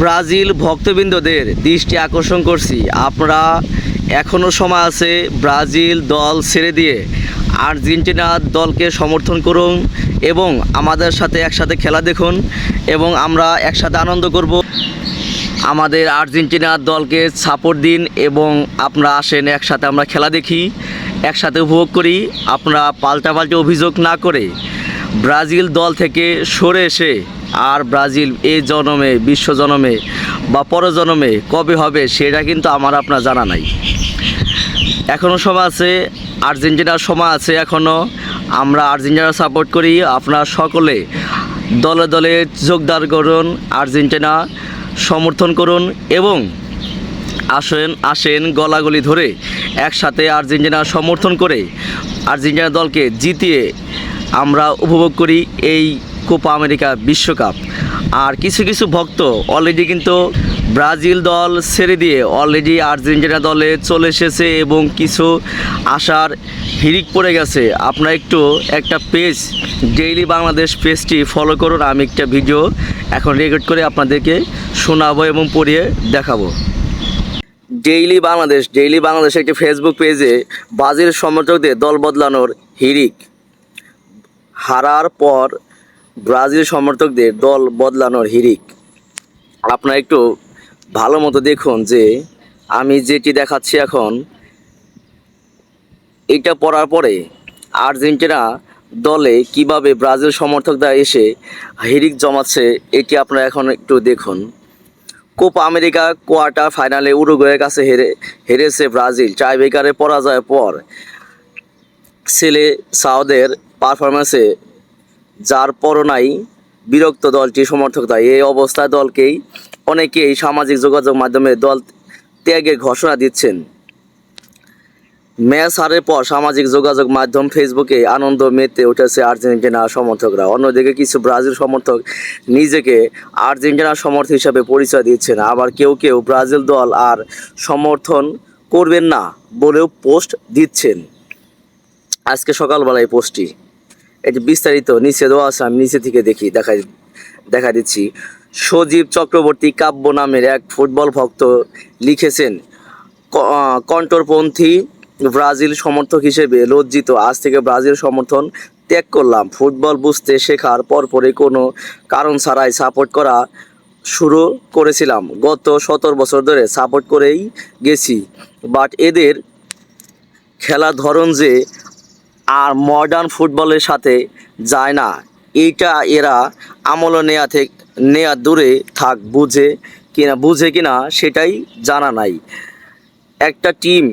Brazil ভক্তবৃন্দদের দৃষ্টি আকর্ষণ করছি। আপনারা এখনও সময় আছে ব্রাজিল দল ছেড়ে দিয়ে আর্জেন্টিনা দলকে সমর্থন করুন এবং আমাদের সাথে একসাথে খেলা দেখুন এবং আমরা একসাথে আনন্দ করব। আমাদের আর্জেন্টিনার দলকে সাপোর্ট দিন এবং আপনারা আসেন একসাথে আমরা খেলা দেখি, একসাথে উপভোগ করি। আপনারা পাল্টা পাল্টাপাল্টি অভিযোগ না করে ব্রাজিল দল থেকে সরে এসে আর ব্রাজিল এই জনমে, বিশ্ব জনমে বা পরজনমে কবে হবে সেটা কিন্তু আমার আপনার জানা নাই। এখনও সময় আছে, আর্জেন্টিনার সময় আছে এখনও আমরা আর্জেন্টিনা সাপোর্ট করি, আপনারা সকলে দলে দলে যোগদান করুন, আর্জেন্টিনা সমর্থন করুন এবং আসেন আসেন গলাগলি ধরে একসাথে আর্জেন্টিনা সমর্থন করে আর্জেন্টিনা দলকে জিতিয়ে আমরা উপভোগ করি এই কোপা আমেরিকা বিশ্বকাপ। আর কিছু কিছু ভক্ত অলরেডি কিন্তু ব্রাজিল দল ছেড়ে দিয়ে অলরেডি আর্জেন্টিনা দলে চলে এসেছে এবং কিছু আসার হিরিক পড়ে গেছে। আপনারা একটু একটা পেজ ডেইলি বাংলাদেশ পেজটি ফলো করুন। আমি একটা ভিডিও এখন রেকর্ড করে আপনাদেরকে শোনাবো এবং পড়িয়ে দেখাবো। ডেইলি বাংলাদেশ ডেইলি বাংলাদেশ একটি ফেসবুক পেজে ব্রাজিল সমর্থকদের দল বদলানোর হিরিক হারার পর ব্রাজিল সমর্থকদের দল বদলানোর হিরিক। আপনারা একটু ভালো মতো দেখুন যে আমি যেটি দেখাচ্ছি এখন, এটা পড়ার পরে আর্জেন্টিনা দলে কীভাবে ব্রাজিল সমর্থকরা এসে হিরিক জমাচ্ছে, এটি আপনারা এখন একটু দেখুন। কোপা আমেরিকা কোয়ার্টার ফাইনালে উরুগুয়ের কাছে হেরে, হেরেছে ব্রাজিল। টাইব্রেকারে পরাজয়ের পর ছেলে সাউদের পারফরমেন্সে যার পরনাই বিরক্ত দলটি সমর্থক সমর্থকরা এই অবস্থায় দলকেই অনেকেই সামাজিক যোগাযোগ মাধ্যমে দল ত্যাগের ঘোষণা দিচ্ছেন। ম্যাচ হারের পর সামাজিক যোগাযোগ মাধ্যম ফেসবুকে আনন্দ মেতে উঠেছে আর্জেন্টিনা সমর্থকরা। অন্যদিকে কিছু ব্রাজিল সমর্থক নিজেকে আর্জেন্টিনা সমর্থক হিসাবে পরিচয় দিচ্ছেন। আবার কেউ কেউ ব্রাজিল দল আর সমর্থন করবেন না বলেও পোস্ট দিচ্ছেন। আজকে সকালবেলায় পোস্টটি। এটি বিস্তারিত নিচে দেওয়া আছে, আমি নিচে থেকে দেখি দেখা দেখা দিচ্ছি। সজীব চক্রবর্তী কাব্য নামের এক ফুটবল ভক্ত লিখেছেন কণ্ঠরপন্থী ব্রাজিল সমর্থক হিসেবে লজ্জিত। আজ থেকে ব্রাজিল সমর্থন ত্যাগ করলাম। ফুটবল বুঝতে শেখার পরপরই কোনো কারণ ছাড়াই সাপোর্ট করা শুরু করেছিলাম। গত সতেরো বছর ধরে সাপোর্ট করেই গেছি। বাট এদের খেলা ধরন যে আর মডার্ন ফুটবলের সাথে যায় না। এইটা এরা আমল নেয়া থেকে নেয়া দূরে থাক, বুঝে কিনা বুঝে কিনা সেটাই জানা নাই। একটা টিম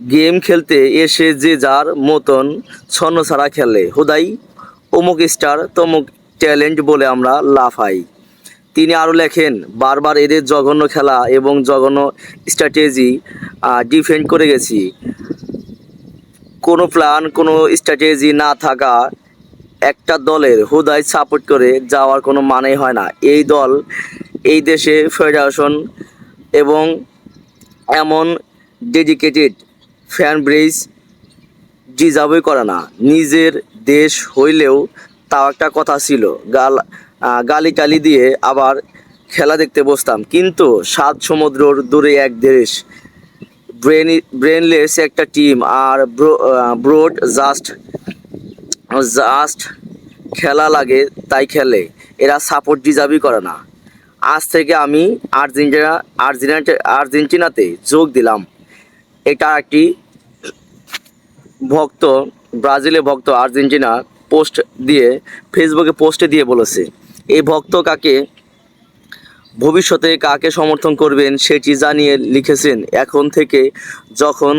গেম খেলতে এসে যে যার মতন ছন্ন ছাড়া খেলে। হুদাই, অমুক স্টার তমুক ট্যালেন্ট বলে আমরা লাফাই। তিনি আরও লেখেন, বারবার এদের জঘন্য খেলা এবং জঘন্য স্ট্র্যাটেজি ডিফেন্ড করে গেছি। কোনো প্ল্যান কোনো স্ট্র্যাটেজি না থাকা একটা দলের হুদায় সাপোর্ট করে যাওয়ার কোনো মানেই হয় না। এই দল, এই দেশে ফেডারেশন এবং এমন ডেডিকেটেড ফ্যান ব্রিজ ডিজার্ভই করে না। নিজের দেশ হইলেও তাও একটা কথা ছিল, গাল গালি টালি দিয়ে আবার খেলা দেখতে বসতাম। কিন্তু সাত সমুদ্রর দূরে এক দেশ ব্রেন ব্রেনলেস একটা টিম আর ব্রোড জাস্ট জাস্ট খেলা লাগে, তাই খেলে। এরা সাপোর্ট ডিজার্ভই করে না। আজ থেকে আমি আর্জেন্টিনা আর্জেন্টিনা, আর্জেন্টিনাতে যোগ দিলাম। এটা একটি ভক্ত ব্রাজিলের ভক্ত আর্জেন্টিনা পোস্ট দিয়ে ফেসবুকে পোস্টে দিয়ে বলেছে, এই ভক্ত কাকে ভবিষ্যতে কাকে সমর্থন করবেন সেটি জানিয়ে লিখেছেন। এখন থেকে যখন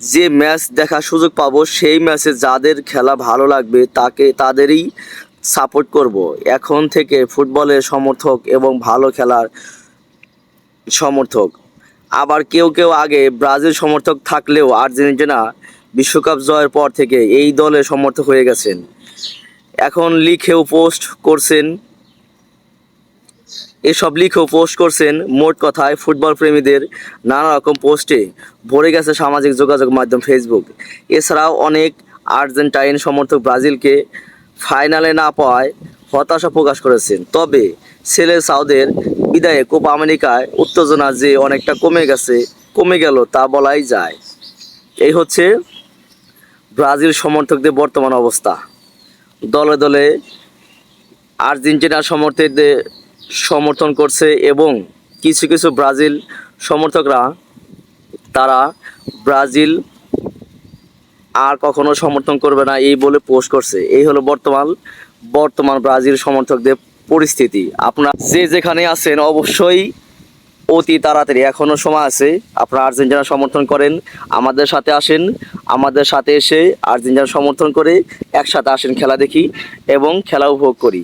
যে ম্যাচ দেখার সুযোগ পাবো, সেই ম্যাচে যাদের খেলা ভালো লাগবে, তাকে, তাদেরই সাপোর্ট করব। এখন থেকে ফুটবলের সমর্থক এবং ভালো খেলার সমর্থক। আবার কেউ কেউ আগে ব্রাজিল সমর্থক থাকলেও আর্জেন্টিনা বিশ্বকাপ জয়ের পর থেকে এই দলের সমর্থক হয়ে গেছেন। এখন লিখেও পোস্ট করছেন এসব লিখেও পোস্ট করছেন মোট কথায় ফুটবল প্রেমীদের নানা রকম পোস্টে ভরে গেছে সামাজিক যোগাযোগ মাধ্যম ফেসবুক এছাড়াও অনেক আর্জেন্টাইন সমর্থক ব্রাজিলকে ফাইনালে না পাওয়ায় হতাশা প্রকাশ করেছেন। তবে ছেলে সাউদের বিদায়ে কোপা আমেরিকায় উত্তেজনা যে অনেকটা কমে গেছে, কমে গেল তা বলাই যায়। এই হচ্ছে ব্রাজিল সমর্থকদের বর্তমান অবস্থা। দলে দলে আর্জেন্টিনার সমর্থকদের সমর্থন করছে এবং কিছু কিছু ব্রাজিল সমর্থকরা, তারা ব্রাজিল আর কখনো সমর্থন করবে না এই বলে পোস্ট করছে। এই হলো বর্তমান বর্তমান ব্রাজিল সমর্থকদের পরিস্থিতি। আপনার যে যেখানে আছেন অবশ্যই অতি তাড়াতাড়ি এখনও সময় আছে, আপনারা আর্জেন্টিনা সমর্থন করেন, আমাদের সাথে আসেন, আমাদের সাথে এসে আর্জেন্টিনা সমর্থন করে একসাথে আসেন খেলা দেখি এবং খেলা উপভোগ করি।